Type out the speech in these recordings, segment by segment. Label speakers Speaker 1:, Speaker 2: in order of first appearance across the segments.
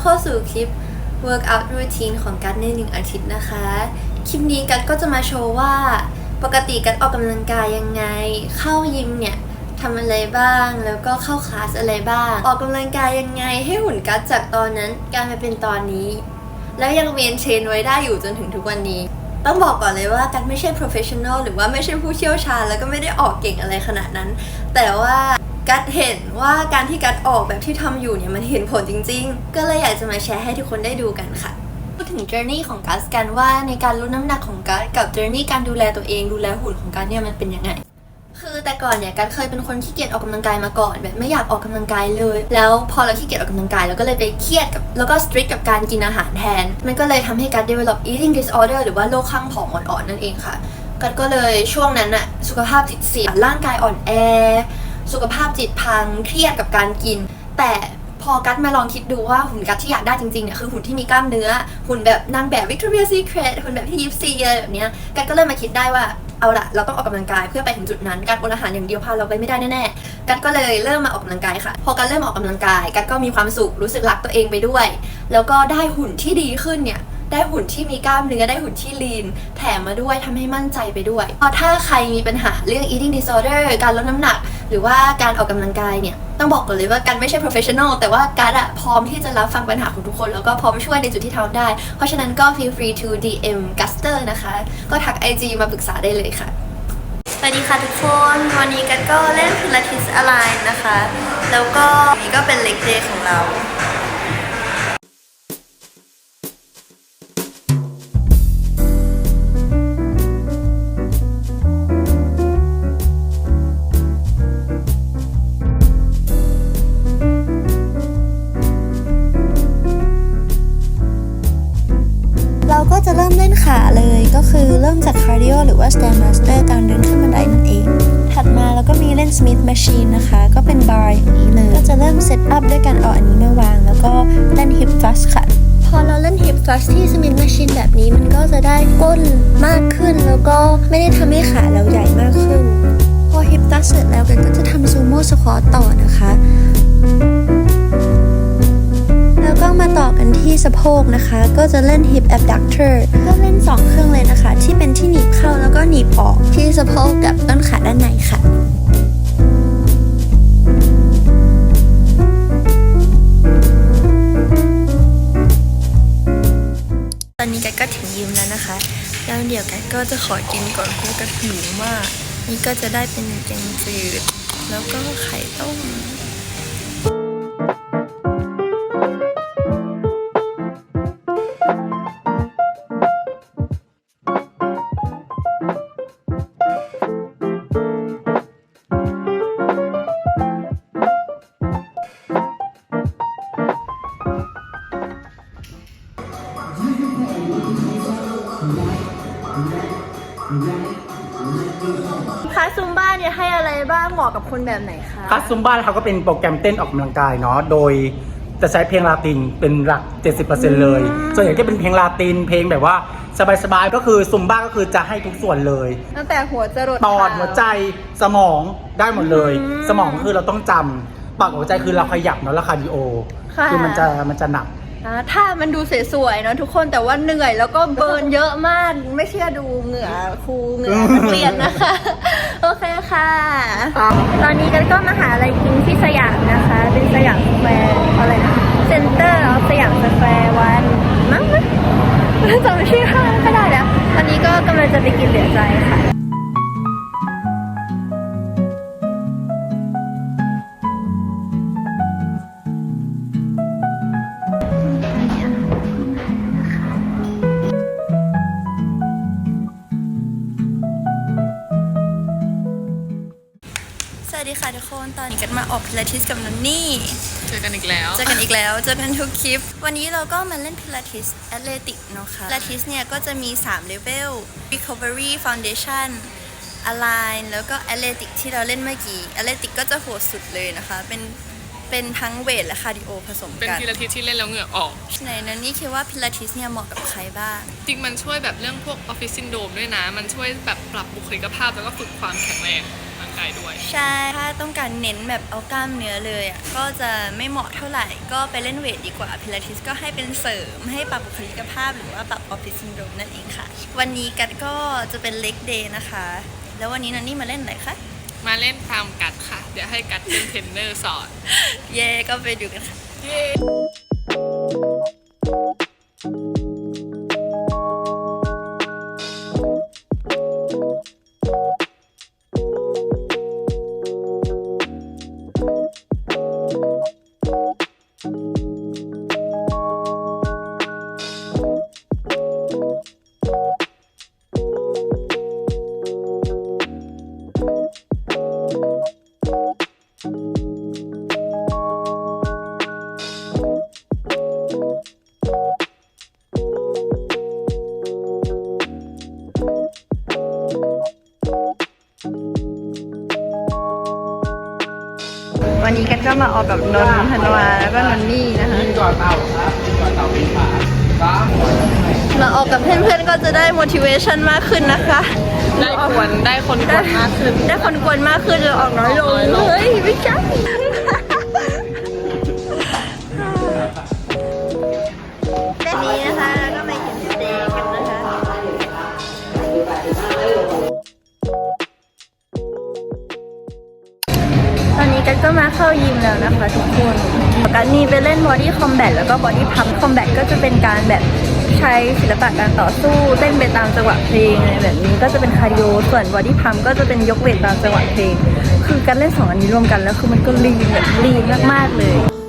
Speaker 1: เข้าสู่คลิป workout routine ของกัดในหนึ่งอาทิตย์นะคะ คลิปนี้กัดก็จะมาโชว์ว่า ปกติกัดออกกำลังกายยังไง เข้ายิมเนี่ยทำอะไรบ้าง แล้วก็เข้าคลาสอะไรบ้าง ออกกำลังกายยังไงให้หุ่นกัดจากตอนนั้นกลายมาเป็นตอนนี้ แล้วยังเมนเทรนไว้ได้อยู่จนถึงทุกวันนี้ต้องบอกก่อนเลยว่ากัดไม่ใช่ professional หรือว่าไม่ใช่ผู้เชี่ยวชาญ แล้วก็ไม่ได้ออกเก่งอะไรขนาดนั้น แต่ว่า กัดเห็นว่าการที่กัดออกแบบที่ทำอยู่เนี่ยมันเห็นผลจริง ๆ ก็เลยอยากจะมาแชร์ให้ทุกคนได้ดูกันค่ะพูดถึง journey ของกัสกันว่าในการลดน้ำหนักของกัสกับ journey การดูแลตัวเองดูแลหุ่นของกัสเนี่ยมันเป็นยังไงคือแต่ก่อนเนี่ยกัสเคยเป็นคนขี้เกียจออกกำลังกายมาก่อน แบบไม่อยากออกกำลังกายเลย แล้วพอเราขี้เกียจออกกำลังกายเราก็เลยไปเครียดกับแล้วก็ strict กับการกินอาหารแทน มันก็เลยทำให้กัส develop eating disorder หรือว่าโรคข้างผอมอ่อนๆนั่นเองค่ะกัสก็เลยช่วงนั้นอะสุขภาพจิตเสียร่างกายอ่อนแอ สุขภาพจิตพังเครียดกับการกิน แต่พอกัดมาลองคิดดูว่าหุ่นกัดที่อยากได้จริงๆเนี่ยคือหุ่นที่มีกล้ามเนื้อ หุ่นแบบนางแบบ Victoria's Secret หุ่นแบบที่ยิปซีอะไรแบบเนี้ยกัดก็เริ่มมาคิดได้ว่าเอาละเราต้องออกกำลังกายเพื่อไปถึงจุดนั้น การอดอาหารอย่างเดียวพาเราไปไม่ได้แน่ๆ กัดก็เลยเริ่มมาออกกำลังกายค่ะ พอกัดเริ่มออกกำลังกาย กัดก็มีความสุขรู้สึกรักตัวเองไปด้วย แล้วก็ได้หุ่นที่ดีขึ้นเนี่ย ได้หุ่นที่มีกล้ามเนื้อได้หุ่นที่ลีนแถมมาด้วยทำให้มั่นใจไปด้วยพอถ้าใครมีปัญหาเรื่อง eating disorder การลดน้ำหนัก หรือว่าการออกกำลังกายเนี่ยต้องบอกก่อนเลยว่าการไม่ใช่ professional แต่ว่าการอะพร้อมที่จะรับฟังปัญหาของทุกคน แล้วก็พร้อมช่วยในจุดที่ทำได้ เพราะฉะนั้นก็ feel free to DM Guster นะคะ ก็ทัก IG มาปรึกษาได้เลยค่ะสวัสดีค่ะทุกคน วันนี้กันก็เล่น Pilates Align นะคะ แล้วก็นี่ก็เป็น leg day ของเรา
Speaker 2: ขาเลยก็คือเริ่มจากคาร์ดิโอหรือว่า stairmaster การเดินขึ้นบันไดนั่นเอง ถัดมาแล้วก็มีเล่น Smith Machine นะคะ ก็เป็นบาร์อย่างนี้เลย ก็จะเริ่มเซตอัพด้วยการเอาอันนี้มาวาง แล้วก็เล่น hip thrust ค่ะ พอเราเล่น hip thrust ที่ Smith Machine แบบนี้มันก็จะได้ก้นมากขึ้น แล้วก็ไม่ได้ทำให้ขาเราใหญ่มากขึ้น พอ hip thrust เสร็จแล้วกันก็จะทำ sumo squat ต่อนะคะแล้วก็มาต่อกันที่สะโพกนะคะ ก็จะเล่น hip abductor ก็เล่น สะโพกกับต้นขาด้านในค่ะ
Speaker 1: ตอนนี้แกก็ถึงยิมแล้วนะคะ แล้วเดี๋ยวแกก็จะขอกินก่อนเพราะกันหิวมาก นี่ก็จะได้เป็นแกงจืด แล้วก็ไข่ต้ม บ้าเนี่ยให้อะไรบ้างเหมาะกับคนแบบไหนคะ
Speaker 3: คัสซุมบ้าเขาก็เป็นโปรแกรมเต้นออกกำลังกายเนาะโดยจะใช้เพลงลาตินเป็นหลัก 70%เลยส่วนใหญ่จะเป็นเพลงลาตินเพลงแบบว่าสบายๆก็คือซุมบ้าก็คือจะให้ทุกส่วนเลย
Speaker 1: ตั้งแต่หัวจรด
Speaker 3: ปอด
Speaker 1: เท้า
Speaker 3: หัวใจสมองได้หมดเลย
Speaker 1: อืม
Speaker 3: สมองคือเราต้องจำปากกับหัวใจคือเราขยับเนาะแล้วคาร์ดิโอ
Speaker 1: ค่ะ
Speaker 3: คือมันจะมันจะหนัก
Speaker 1: อ่าถ้ามันดูสวยๆเนอะทุกคนแต่ว่าเหนื่อยแล้วก็เบิร์นเยอะมาก ไม่เชื่อดูเหงื่อครูเหงื่อนักเรียนนะคะ โอเคค่ะ ตอนนี้กันก็มาหาอะไรกินที่สยามนะคะ เป็นสยามสแควร์อะไรนะเซ็นเตอร์ออฟสยามสแควร์วันมั้งมั้งจำชื่อห้างไม่ได้แล้วตอนนี้ก็กำลังจะไปกินเหลือใจค่ะ นตอนนี้กันมาออกพิลาทิสกับนนนี่
Speaker 4: เจอกันอีกแล้ว
Speaker 1: เจอกันอีกแล้ว เจอกันทุกคลิป วันนี้เราก็มาเล่นพิลาทิสแอตเลติกเนาะค่ะพิลาทิสเนี่ยก็จะมี3เลเวล Recovery Foundation Align แล้วก็ Athletic ที่เราเล่นเมื่อกี้ Athletic ก็จะโหดสุดเลยนะคะ เป็นเป็นทั้งเวทและคาร์ดิโอผสม
Speaker 4: เป็น
Speaker 1: กัน
Speaker 4: ทีละทิศที่เล่นแล้วเหงื่อออก
Speaker 1: ในนั้นนี่คิดว่าพิลาทิสเนี่ยเหมาะกับใครบ้าง
Speaker 4: จริงมันช่วยแบบเรื่องพวกออฟฟิศซินโดรมด้วยนะ มันช่วยแบบปรับบุคลิกภาพแล้วก็ฝึกความแข็งแรง ร่างกายด้วย
Speaker 1: ใช่ ถ้าต้องการเน้นแบบเอากล้ามเนื้อเลยอะ ก็จะไม่เหมาะเท่าไหร่ ก็ไปเล่นเวทดีกว่า พิลาทิสก็ให้เป็นเสริม ให้ปรับบุคลิกภาพหรือว่าปรับออฟฟิศซินโดรมนั่นเองค่ะ วันนี้กัดก็จะเป็นเล็กเดย์นะคะ แล้ววันนี้นันนี่มาเล่นอะไรคะ
Speaker 4: มาเล่นตามกัดค่ะ เดี๋ยวให้กัดเป็นเทรนเนอร์สอน
Speaker 1: เย่ก็ไปดูกันค่ะ
Speaker 4: เย้
Speaker 1: วันนี้กันก็มาออกกับนนท์ธนวาแล้วก็นนนี่นะคะ
Speaker 3: ยิงก่อนเต่าครับยิงก่อนเต่าเป็นขาครับ
Speaker 1: มาออกกับเพื่อนๆก็จะได้ motivation มากขึ้นนะคะ
Speaker 4: ได้ควนได้คนกวนมากขึ้น
Speaker 1: ได้คนกวนมากขึ้นจะออกน้อยลง
Speaker 4: น้อยลง
Speaker 1: เฮ้ยไม่ใช่ ตอนนี้กันก็มาเข้ายิมแล้วนะคะทุกคนกันมีไปเล่น body combat แล้วก็ body pump combat ก็จะเป็นการแบบใช้ศิลปะการต่อสู้เต้นไปตามจังหวะเพลงอะไรแบบนี้ก็จะเป็นคาร์ดิโอส่วน body pump ก็จะเป็นยกเวทตามจังหวะเพลง คือการเล่นสองอันนี้รวมกันแล้วคือมันก็ลีนแบบลีนมากๆเลย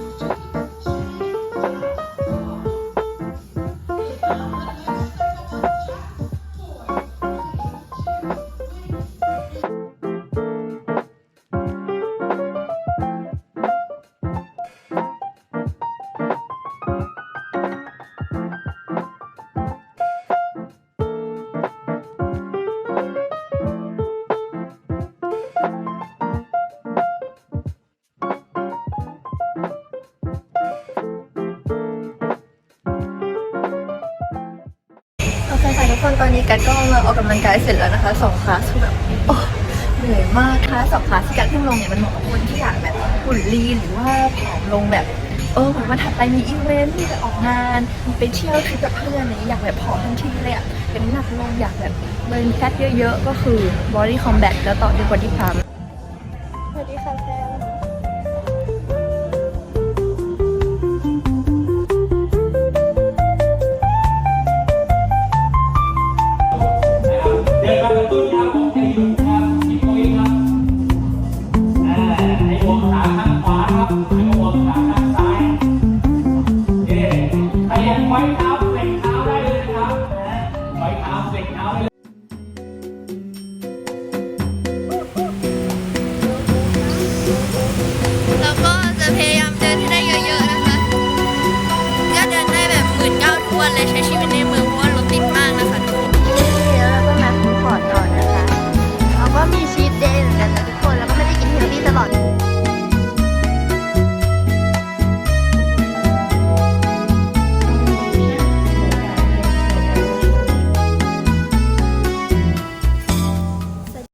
Speaker 1: คนตอนนี้กัดก็มาออกกำลังกายเสร็จแล้วนะคะสองคลาสคือแบบโอ้เหนื่อยมากค่ะสองคลาสที่กัดเพิ่งลงเนี่ยมันเหมาะกับคนที่อยากแบบหุ่นลีนหรือว่าผอมลงแบบเออเหมือนวันถัดไปมีอีเวนต์ที่ไปออกงานไปเที่ยวทริปกับเพื่อนอะไรอย่างเงี้ยอยากแบบผอมทันทีเลยอะอยากน้ำหนักลงอยากแบบเบิร์นแฟตเยอะๆ ก็คือ body combat แล้วต่อด้วย body pump สวัสดีค่ะแฟน
Speaker 3: เสร็จเช้าเลย